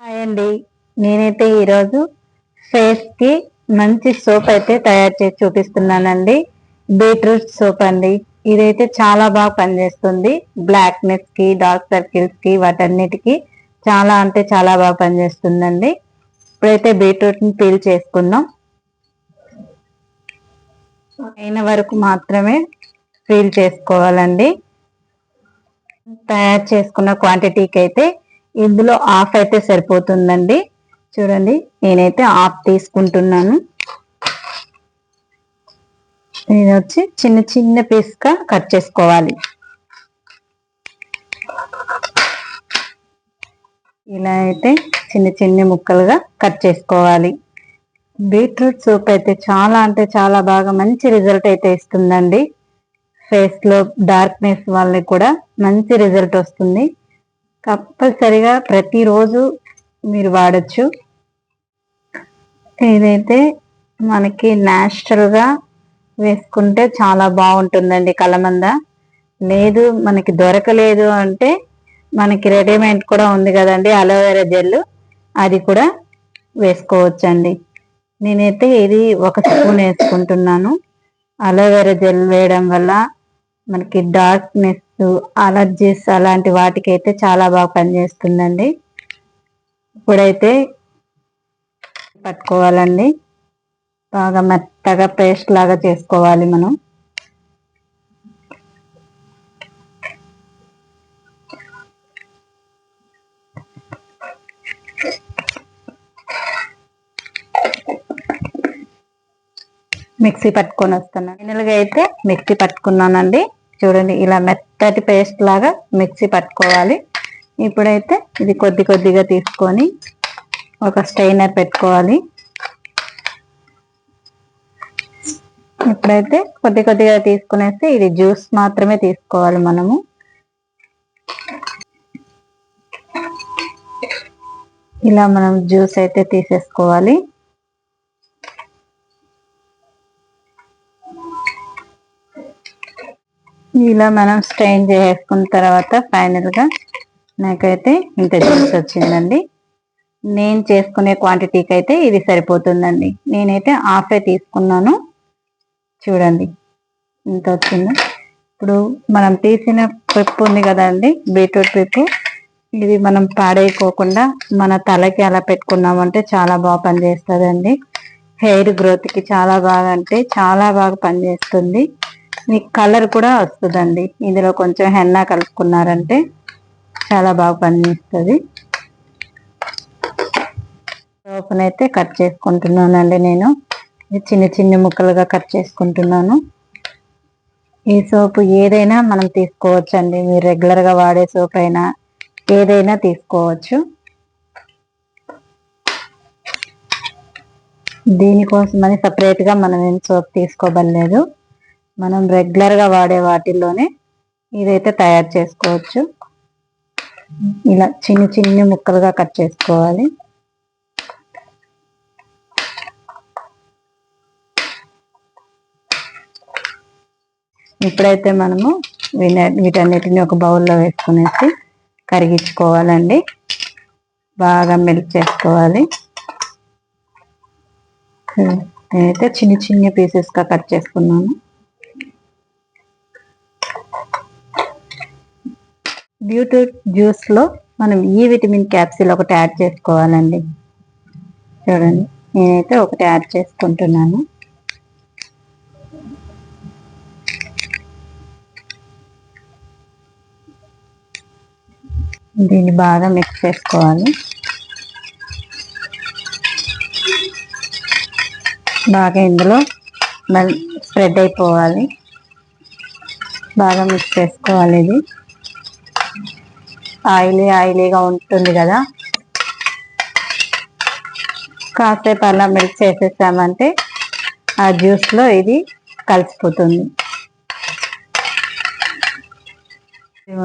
Hi అండి. నేనైతే ఈరోజు ఫేస్కి మంచి సోప్ అయితే తయారు చేసి చూపిస్తున్నానండి. బీట్రూట్ సోప్ అండి. ఇదైతే చాలా బాగా పనిచేస్తుంది. బ్లాక్నెస్కి డార్క్ సర్కిల్స్కి వాటన్నిటికి చాలా అంటే చాలా బాగా పనిచేస్తుందండి. ఇప్పుడైతే బీట్రూట్ని పీల్ చేసుకుందాం. అయిన వరకు మాత్రమే పీల్ చేసుకోవాలండి. తయారు చేసుకున్న క్వాంటిటీకి అయితే ఇందులో ఆఫ్ అయితే సరిపోతుందండి. చూడండి నేనైతే ఆఫ్ తీసుకుంటున్నాను. ఇది వచ్చి చిన్న చిన్న పీస్గా కట్ చేసుకోవాలి. ఇలా అయితే చిన్న చిన్న ముక్కలుగా కట్ చేసుకోవాలి. బీట్రూట్ సూప్ అయితే చాలా అంటే చాలా బాగా మంచి రిజల్ట్ అయితే ఇస్తుందండి. ఫేస్లో డార్క్నెస్ వాళ్ళకి కూడా మంచి రిజల్ట్ వస్తుంది. కంపల్సరిగా ప్రతిరోజు మీరు వాడచ్చు. ఇదైతే మనకి న్యాచురల్గా వేసుకుంటే చాలా బాగుంటుందండి కలమంద. లేదు మనకి దొరకలేదు అంటే మనకి రెడీమేడ్ కూడా ఉంది కదండి అలోవెరా జెల్ అది కూడా వేసుకోవచ్చండి. నేనైతే ఇది ఒక స్పూన్ వేసుకుంటున్నాను. అలోవెరా జెల్ వేయడం వల్ల మనకి డార్క్నెస్ అలర్జీస్ అలాంటి వాటికైతే చాలా బాగా పనిచేస్తుందండి. ఇప్పుడైతే పట్టుకోవాలండి. బాగా మెత్తగా పేస్ట్ లాగా చేసుకోవాలి మనం. మిక్సీ పట్టుకొని వస్తున్నాను. ఫైనల్గా అయితే మిక్సీ పట్టుకున్నానండి. చూడండి ఇలా మెత్త మెత్తటి పేస్ట్ లాగా మిక్సీ పట్టుకోవాలి. ఇప్పుడైతే ఇది కొద్ది కొద్దిగా తీసుకొని ఒక స్టైనర్ పెట్టుకోవాలి. ఇప్పుడైతే కొద్ది కొద్దిగా తీసుకునేస్తే ఇది జ్యూస్ మాత్రమే తీసుకోవాలి మనము. ఇలా మనం జ్యూస్ అయితే తీసేసుకోవాలి. ఇలా మనం స్ట్రెయిన్ చేసుకున్న తర్వాత ఫైనల్గా నాకైతే ఇంత జ్యూస్ వచ్చిందండి. నేను చేసుకునే క్వాంటిటీకి అయితే ఇది సరిపోతుందండి. నేనైతే హాఫే తీసుకున్నాను. చూడండి ఇంత వచ్చింది? ఇప్పుడు మనం తీసిన పెప్పు ఉంది కదండి బీట్రూట్ పెప్పు ఇది మనం పాడైపోకుండా మన తలకి అలా పెట్టుకున్నామంటే చాలా బాగా పనిచేస్తుందండి. హెయిర్ గ్రోత్కి చాలా బాగా అంటే చాలా బాగా పనిచేస్తుంది. మీకు కలర్ కూడా వస్తుందండి. ఇందులో కొంచెం హెన్నా కలుపుకున్నారంటే చాలా బాగా పనిచేస్తుంది. అయితే కట్ చేసుకుంటున్నానండి నేను. చిన్న చిన్న ముక్కలుగా కట్ చేసుకుంటున్నాను. ఈ సోపు ఏదైనా మనం తీసుకోవచ్చు అండి మీరు రెగ్యులర్గా వాడే సోప్ అయినా ఏదైనా తీసుకోవచ్చు. దీనికోసమని సపరేట్గా మనం ఏం సోప్ తీసుకోబడలేదు. మనం రెగ్యులర్గా వాడే వాటిల్లోనే ఇదైతే తయారు చేసుకోవచ్చు. ఇలా చిన్న చిన్న ముక్కలుగా కట్ చేసుకోవాలి. ఇప్పుడైతే మనము వీటన్నిటిని ఒక బౌల్లో వేసుకునేసి కరిగించుకోవాలండి. బాగా మెల్ట్ చేసుకోవాలి. నేనైతే చిన్న చిన్న పీసెస్గా కట్ చేసుకున్నాను. బ్యూటూత్ జ్యూస్లో మనం ఈ విటమిన్ క్యాప్సిల్ ఒకటి యాడ్ చేసుకోవాలండి. చూడండి నేనైతే ఒకటి యాడ్ చేసుకుంటున్నాను. దీన్ని బాగా మిక్స్ చేసుకోవాలి. బాగా ఇందులో స్ప్రెడ్ అయిపోవాలి. బాగా మిక్స్ చేసుకోవాలి ఇది. ఆయిలీ ఆయిలీగా ఉంటుంది కదా. కాసేపు అలా మిక్స్ చేసేసామంటే ఆ జ్యూస్లో ఇది కలిసిపోతుంది.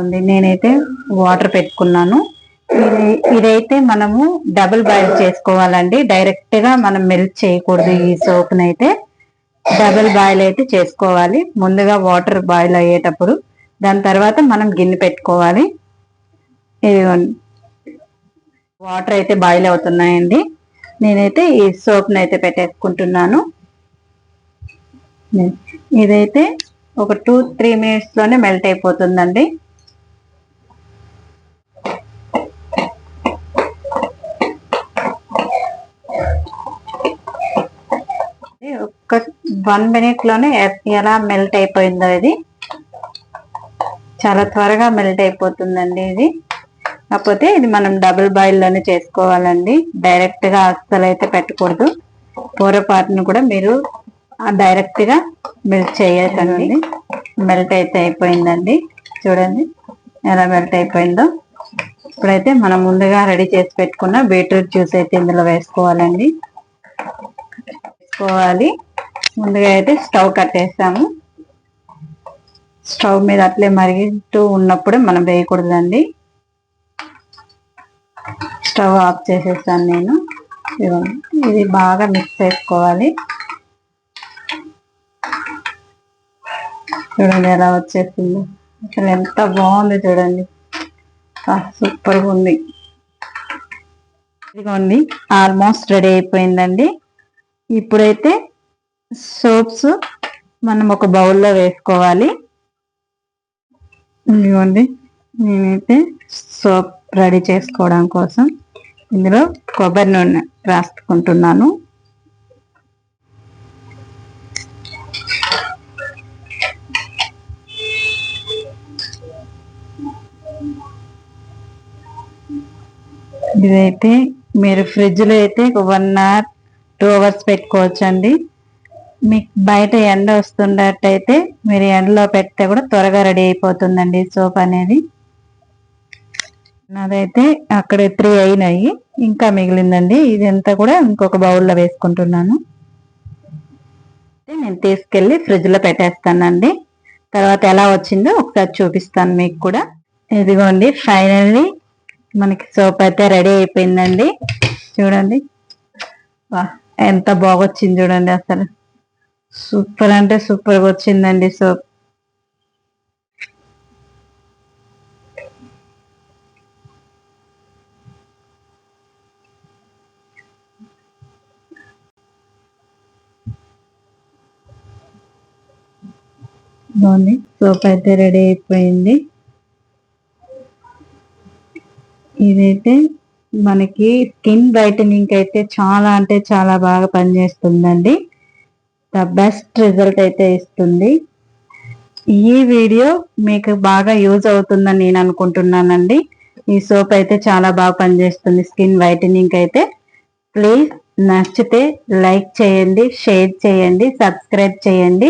ఉంది నేనైతే వాటర్ పెట్టుకున్నాను. ఇది ఇదైతే మనము డబుల్ బాయిల్ చేసుకోవాలండి. డైరెక్ట్గా మనం మెల్ట్ చేయకూడదు ఈ సోప్ అయితే డబుల్ బాయిల్ అయితే చేసుకోవాలి. ముందుగా వాటర్ బాయిల్ అయ్యేటప్పుడు దాని తర్వాత మనం గిన్నె పెట్టుకోవాలి. వాటర్ అయితే బాయిల్ అవుతున్నాయండి. నేనైతే ఈ సోప్ని అయితే పెట్టేసుకుంటున్నాను. ఇదైతే ఒక టూ త్రీ మినిట్స్లోనే మెల్ట్ అయిపోతుందండి. ఒక్క వన్ మినిట్లోనే ఎలా మెల్ట్ అయిపోయిందో ఇది. చాలా త్వరగా మెల్ట్ అయిపోతుందండి ఇది. కాకపోతే ఇది మనం డబుల్ బాయిల్లోనే చేసుకోవాలండి. డైరెక్ట్గా అస్సలు అయితే పెట్టకూడదు. పూరపాటును కూడా మీరు డైరెక్ట్గా మెల్ట్ చేయకండి మెల్ట్ అయితే అయిపోయిందండి. చూడండి ఎలా మెల్ట్ అయిపోయిందో. ఇప్పుడైతే మనం ముందుగా రెడీ చేసి పెట్టుకున్న బీట్రూట్ జ్యూస్ అయితే ఇందులో వేసుకోవాలండి. వేసుకోవాలి. ముందుగా అయితే స్టవ్ కట్టేస్తాము స్టవ్ మీద అట్లే మరిగిస్తూ ఉన్నప్పుడే మనం వేయకూడదండి. స్టవ్ ఆఫ్ చేసేస్తాను నేను. ఇది బాగా మిక్స్ చేసుకోవాలి. చూడండి ఎలా వచ్చేసిందో. అసలు ఎంత బాగుంది చూడండి. సూపర్గా ఉంది. ఇదిగోండి ఆల్మోస్ట్ రెడీ అయిపోయిందండి. ఇప్పుడైతే సోప్స్ మనం ఒక బౌల్లో వేసుకోవాలి. ఇదిగోండి నేనైతే సోప్ రెడీ చేసుకోవడం కోసం ఇందులో కొబ్బరి నూనె రాసుకుంటున్నాను. ఇదైతే మీరు ఫ్రిడ్జ్లో అయితే వన్ అవర్ టూ అవర్స్ పెట్టుకోవచ్చండి. మీకు బయట ఎండ వస్తున్నట్టయితే మీరు ఎండలో పెడితే కూడా త్వరగా రెడీ అయిపోతుందండి సోప్ అనేది. నాదైతే అక్కడ త్రీ అయినాయి. ఇంకా మిగిలిందండి. ఇదంతా కూడా ఇంకొక బౌల్లో వేసుకుంటున్నాను. నేను తీసుకెళ్ళి ఫ్రిడ్జ్లో పెట్టేస్తానండి. తర్వాత ఎలా వచ్చిందో ఒకసారి చూపిస్తాను మీకు కూడా. ఇదిగోండి ఫైనల్లీ మనకి సోప్ అయితే రెడీ అయిపోయిందండి. చూడండి. వా ఎంత బాగొచ్చింది చూడండి అసలు. సూపర్ అంటే సూపర్గా వచ్చిందండి సోప్. బాగుంది. సోప్ అయితే రెడీ అయిపోయింది. ఇదైతే మనకి స్కిన్ బ్రైటనింగ్ అయితే చాలా అంటే చాలా బాగా పనిచేస్తుందండి. ద బెస్ట్ రిజల్ట్ అయితే ఇస్తుంది. ఈ వీడియో మీకు బాగా యూజ్ అవుతుందని నేను అనుకుంటున్నానండి. ఈ సోప్ అయితే చాలా బాగా పనిచేస్తుంది స్కిన్ వైటనింగ్ అయితే. ప్లీజ్ నచ్చితే లైక్ చేయండి షేర్ చేయండి సబ్స్క్రైబ్ చేయండి.